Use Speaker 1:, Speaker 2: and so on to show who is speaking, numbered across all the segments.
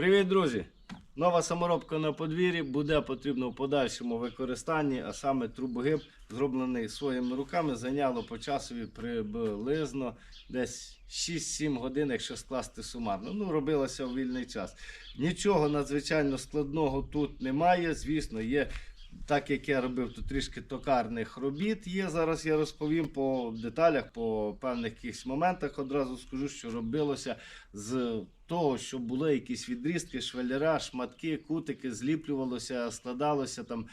Speaker 1: Привіт, друзі! Нова саморобка на подвір'ї буде потрібно в подальшому використанні, а саме трубогиб, зроблений своїми руками, зайняло по часові приблизно десь 6-7 годин, якщо скласти сумарно. Ну, робилося у вільний час. Нічого надзвичайно складного тут немає. Звісно, є. Так як я робив тут трішки токарних робіт є. Зараз я розповім по деталях, по певних якихось моментах. Одразу скажу, що робилося з того, що були якісь відрізки, швеллера, шматки, кутики, зліплювалося, складалося там.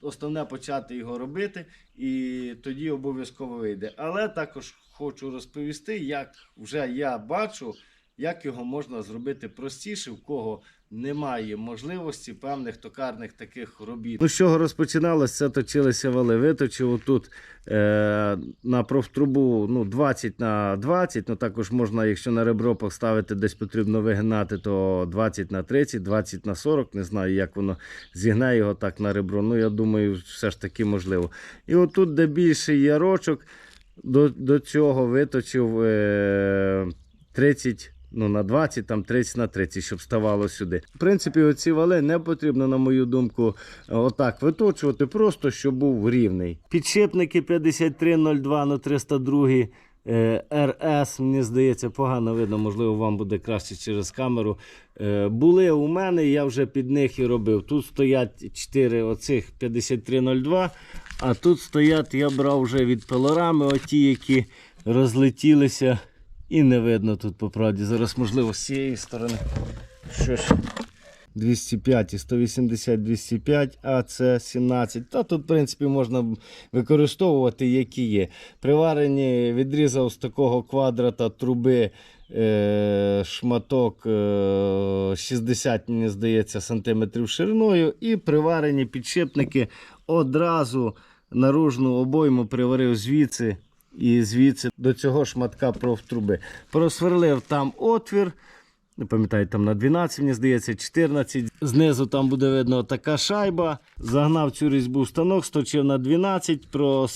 Speaker 1: Основне почати його робити, і тоді обов'язково вийде. Але також хочу розповісти, як вже я бачу, як його можна зробити простіше, в кого немає можливості певних токарних таких робіт. Ну, з чого розпочиналося? Це точилися вали. Виточив отут е, на профтрубу ну, 20 на 20. Ну, також можна, якщо на ребро поставити, десь потрібно вигинати, то 20 на 30, 20 на 40. Не знаю, як воно зігне його так на ребро. Ну, я думаю, все ж таки можливо. І отут, де більший ярочок, до, до цього виточив е, 30 ну, на 20, там 30 на 30, щоб ставало сюди. В принципі, оці вали не потрібно, на мою думку, отак виточувати, просто щоб був рівний. Підшипники 5302 на 302 е, РС, мені здається, погано видно, можливо, вам буде краще через камеру. Е, Були у мене, я вже під них і робив. Тут стоять 4 оцих 5302, а тут стоять, я брав вже від пилорами, оті, які розлетілися. І не видно тут по правді. Зараз, можливо, з цієї сторони щось 205 і 180 205, а це 17. Та тут, в принципі, можна використовувати, які є. Приварені, відрізав з такого квадрата труби е, шматок е, 60, мені здається, сантиметрів шириною. І приварені підшипники одразу наружну обойму приварив звідси і звідси до цього шматка профтруби. Просверлив там отвір. Не пам'ятаю, там на 12, мені здається, 14. Знизу там буде видно така шайба. Загнав цю різьбу в станок, сточив на 12, про...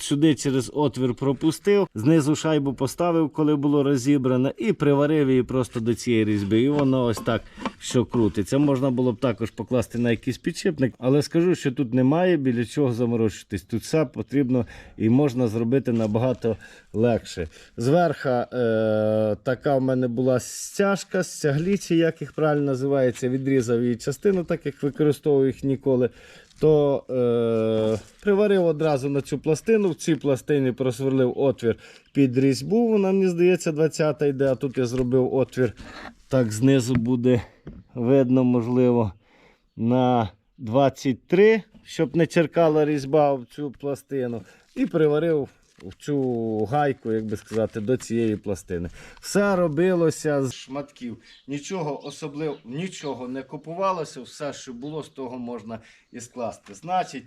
Speaker 1: сюди через отвір пропустив. Знизу шайбу поставив, коли було розібране, і приварив її просто до цієї різьби. І воно ось так що крутиться. Можна було б також покласти на якийсь підшипник, але скажу, що тут немає біля чого заморочитись. Тут все потрібно і можна зробити набагато легше. Зверху е, така в мене була стяжка, стяглічі, як їх правильно називається, відрізав її частину, так як використовую їх ніколи. То е, приварив одразу на цю пластину. В цій пластині просверлив отвір під різьбу. Вона, мені здається, 20-та йде, а тут я зробив отвір. Так, знизу буде видно, можливо, на 23, щоб не черкала різьба в цю пластину. І приварив в цю гайку, як би сказати, до цієї пластини. Все робилося з шматків. Нічого особливо, нічого не купувалося, все, що було, з того можна і скласти. Значить,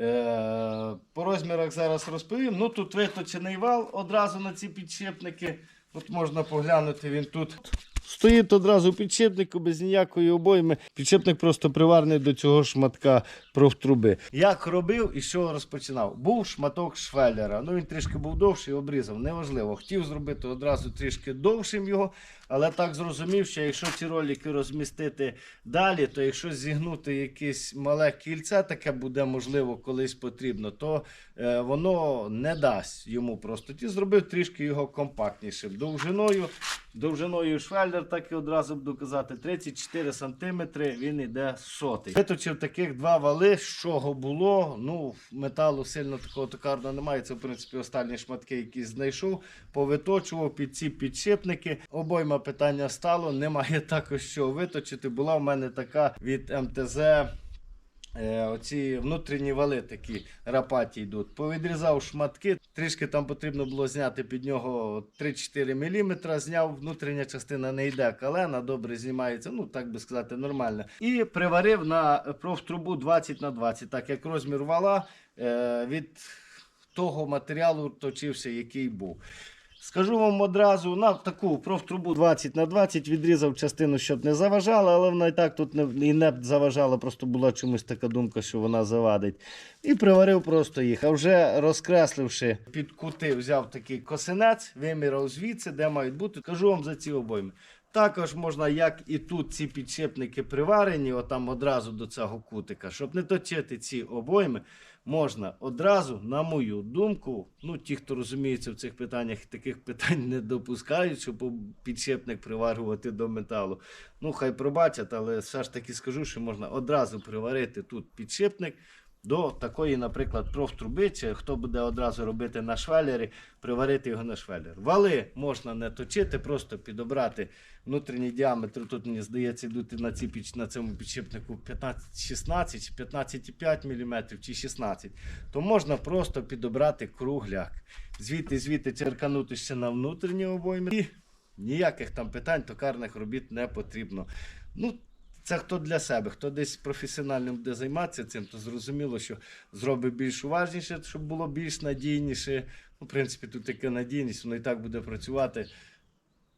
Speaker 1: е- по розмірах зараз розповім. Ну тут виточений вал одразу на ці підшипники. От можна поглянути, він тут стоїть одразу підшипник без ніякої обойми. Підшипник просто приварний до цього шматка профтруби. Як робив і що розпочинав? Був шматок швеллера. Ну він трішки був довший, обрізав. Неважливо. Хотів зробити одразу трішки довшим його, але так зрозумів, що якщо ці ролики розмістити далі, то якщо зігнути якесь мале кільце, таке буде можливо колись потрібно, то е, воно не дасть йому просто. Ті зробив трішки його компактнішим. Довжиною, довжиною швеллер, так і одразу буду казати, 34 см він іде сотий. Виточив таких два вали, з чого було. Ну, металу сильно такого токарного немає. Це, в принципі, останні шматки, які знайшов, повиточував під ці підшипники. Обойма питання стало. Немає також що виточити. Була в мене така від МТЗ. Е, Оці внутрішні вали такі рапаті йдуть. Повідрізав шматки, трішки там потрібно було зняти під нього 3-4 мм. Зняв, внутрішня частина не йде, калена добре знімається, ну так би сказати, нормально. І приварив на профтрубу 20 на 20, так як розмір вала е, від того матеріалу точився, який був. Скажу вам одразу, на таку профтрубу 20 на 20 відрізав частину, щоб не заважала, але вона і так тут не, і не заважала, просто була чомусь така думка, що вона завадить. І приварив просто їх. А вже розкресливши під кути, взяв такий косинець, виміряв звідси, де мають бути. Кажу вам за ці обойми. Також можна, як і тут ці підшипники приварені, отам одразу до цього кутика, щоб не точити ці обойми, можна одразу, на мою думку, ну ті, хто розуміється в цих питаннях, таких питань не допускають, щоб підшипник приварювати до металу. Ну, хай пробачать, але все ж таки скажу, що можна одразу приварити тут підшипник. До такої, наприклад, профтруби, чи хто буде одразу робити на швелері, приварити його на швелер. Вали можна не точити, просто підобрати внутрішній діаметр. Тут, мені здається, йдуть на, ці, на цьому підшипнику 15, 16 15,5 мм чи 16 то можна просто підобрати кругляк. Звідти, звідти черканути ще на внутрішній обоймі. І ніяких там питань токарних робіт не потрібно. Ну, це хто для себе, хто десь професіонально буде займатися цим, то зрозуміло, що зробить більш уважніше, щоб було більш надійніше. Ну, в принципі, тут така надійність, воно і так буде працювати.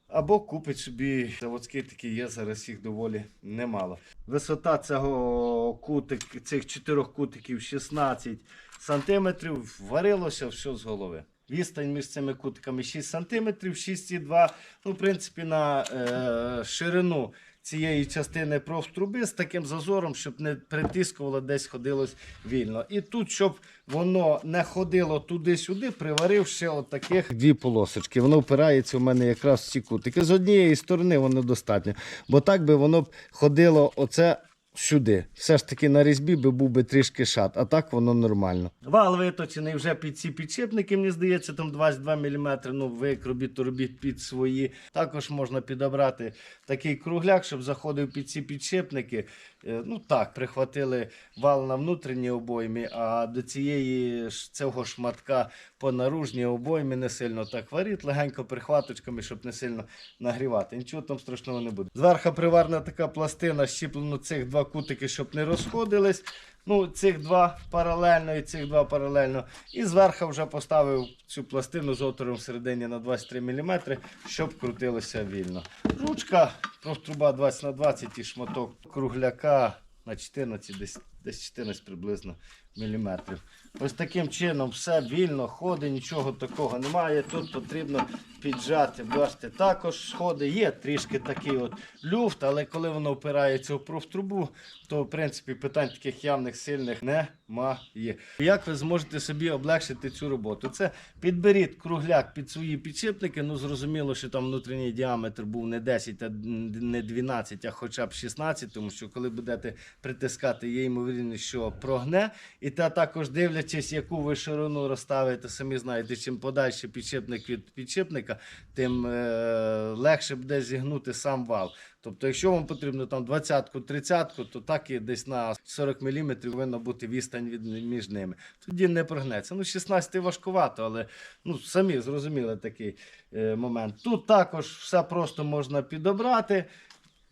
Speaker 1: Або купить собі заводський такий є, зараз їх доволі немало. Висота цього кутик, цих чотирьох кутиків 16 сантиметрів. Варилося все з голови. Відстань між цими кутиками 6 сантиметрів, 6,2. Ну, в принципі, на е, ширину цієї частини профтруби з таким зазором, щоб не притискувало, десь ходилось вільно. І тут, щоб воно не ходило туди-сюди, приварив ще отаких дві полосочки. Воно впирається у мене якраз в ці кутики. З однієї сторони воно достатньо. Бо так би воно ходило оце. Сюди. Все ж таки на різьбі би був би трішки шат, а так воно нормально. Вал виточений вже під ці підшипники, мені здається, там 22 мм. Ну, викробіть торбіт під свої. Також можна підобрати такий кругляк, щоб заходив під ці підшипники. Е, Ну так, прихватили вал на внутрішній обоймі, а до цієї ж- цього шматка по наружній обоймі не сильно так варіть, легенько прихваточками, щоб не сильно нагрівати. Нічого там страшного не буде. Зверху приварна така пластина, щіплено цих два кутики, щоб не розходились. Ну, цих два паралельно і цих два паралельно. І зверху вже поставив цю пластину з отвором всередині на 23 мм, щоб крутилося вільно. Ручка, профтруба 20 на 20 і шматок кругляка на 14, десь, десь 14 приблизно міліметрів. Ось таким чином все вільно, ходить, нічого такого немає. Тут потрібно піджати. Бачите, також сходи є трішки такий от люфт, але коли воно впирається в профтрубу, то в принципі питань таких явних сильних немає. Як ви зможете собі облегшити цю роботу? Це підберіть кругляк під свої підшипники. Ну зрозуміло, що там внутрішній діаметр був не 10, а не 12, а хоча б 16, тому що коли будете притискати, є ймовірність, що прогне. І та також дивлячись, яку ви ширину розставите, самі знаєте, чим подальше підшипник від підшипника, тим е, легше буде зігнути сам вал. Тобто, якщо вам потрібно там 20-ку, 30-ку, то так і десь на 40 мм повинна бути відстань від, між ними. Тоді не прогнеться. Ну, 16 важкувато, але ну, самі зрозуміли такий е, момент. Тут також все просто можна підобрати.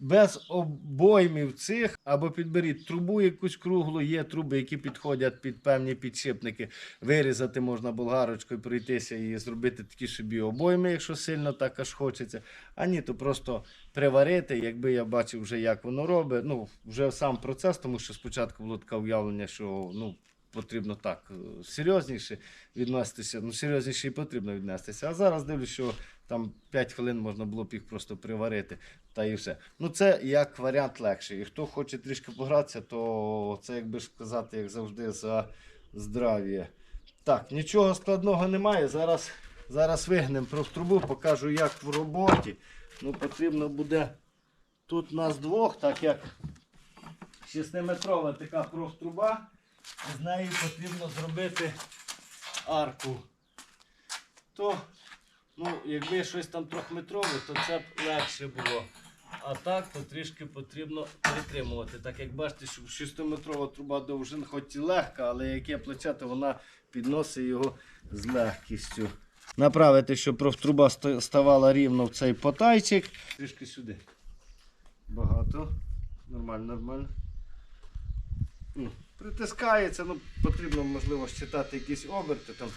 Speaker 1: Без обоймів цих, або підберіть трубу якусь круглу, є труби, які підходять під певні підшипники. Вирізати можна болгарочкою, пройтися і зробити такі собі обойми, якщо сильно так аж хочеться. А ні, то просто приварити, якби я бачив вже, як воно робить. Ну, вже сам процес, тому що спочатку було таке уявлення, що ну, потрібно так е, серйозніше віднестися. Ну, серйозніше і потрібно віднестися. А зараз дивлюсь, що там 5 хвилин можна було б їх просто приварити. Та і все. Ну, це як варіант легший. І хто хоче трішки погратися, то це, як би ж сказати, як завжди, за здрав'я. Так, нічого складного немає. Зараз, зараз вигнемо профтрубу, покажу, як в роботі. Ну, потрібно буде тут нас двох, так як 6-метрова така профтруба. З нею потрібно зробити арку. То, ну, якби щось там трьохметрове, то це б легше було. А так, то трішки потрібно притримувати. Так як бачите, що 6-метрова труба довжин, хоч і легка, але яке плече, то вона підносить його з легкістю. Направити, щоб профтруба ста- ставала рівно в цей потайчик. Трішки сюди. Багато. Нормально, нормально. Притискається, ну потрібно, можливо, считати якісь оберти. Там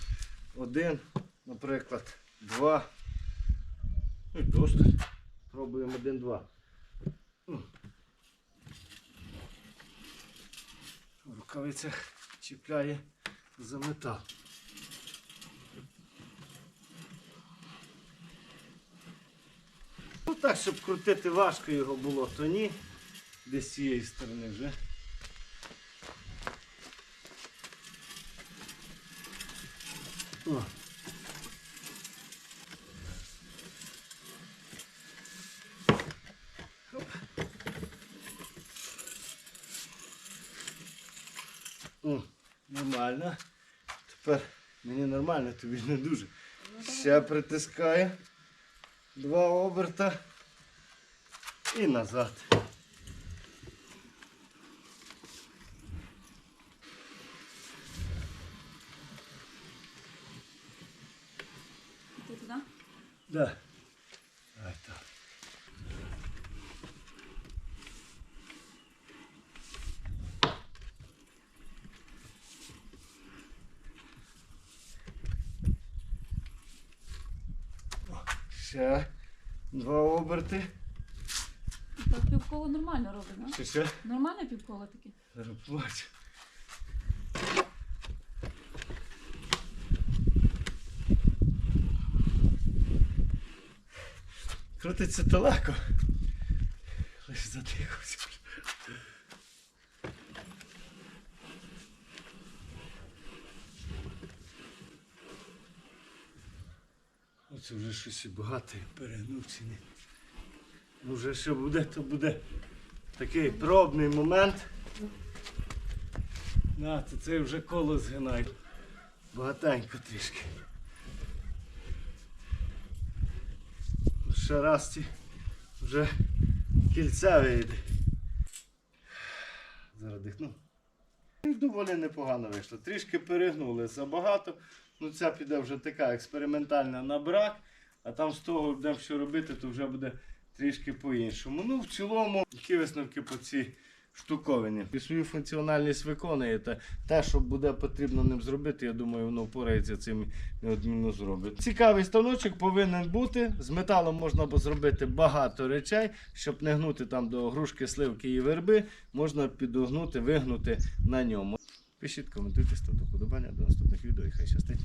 Speaker 1: один, наприклад, два. Ну і досить. Пробуємо один-два. Ну. В рукавицях чіпляє за метал. Ну так, щоб крутити важко його було, то ні. Десь з цієї сторони вже. О. Нормально. Тепер мені нормально, тобі не дуже. Ще притискаю. Два оберта. І назад. Да. Давай так. Ще два оберти.
Speaker 2: Так півколо нормально робить, да?
Speaker 1: Ще ще.
Speaker 2: Нормальне півколо таке.
Speaker 1: Зараз Крутиться то легко. Лише задихався. Оце вже щось і багато перегнув. Ну вже що буде, то буде такий пробний момент. На, то це вже коло згинай. Багатенько трішки. Ну, Ще раз ці вже кільця вийде. Зараз дихну. І Доволі непогано вийшло. Трішки перегнули забагато. Ну ця піде вже така експериментальна на брак, а там з того будемо що робити, то вже буде трішки по-іншому. Ну, в цілому, які висновки по цій штуковині. І свою функціональність виконуєте. Те, що буде потрібно ним зробити, я думаю, воно впорається цим неодмінно зробить. Цікавий станочок повинен бути. З металом можна зробити багато речей, щоб не гнути там до грушки, сливки і верби, можна підогнути, вигнути на ньому. Пишіть, коментуйте, ставте вподобання до наступних відео і хай щастить.